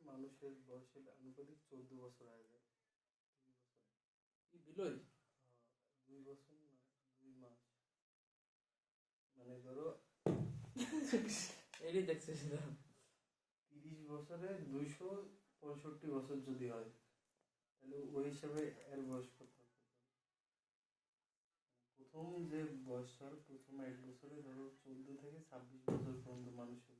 মানুষের বয়সের আনুপাতিক চোদ্দ বছর দুই বছরে। দুই বছর না দুই মাস মানে ধরো এরই দেখছিস না। তিরিশ বছরে দুইশো পঁয়ষট্টি বছর যদি হয়, তাহলে ওই হিসাবে এর বয়স কত? প্রথম যে বয়সটা, প্রথম এক বছরে ধরো চোদ্দ থেকে ছাব্বিশ বছর পর্যন্ত মানুষের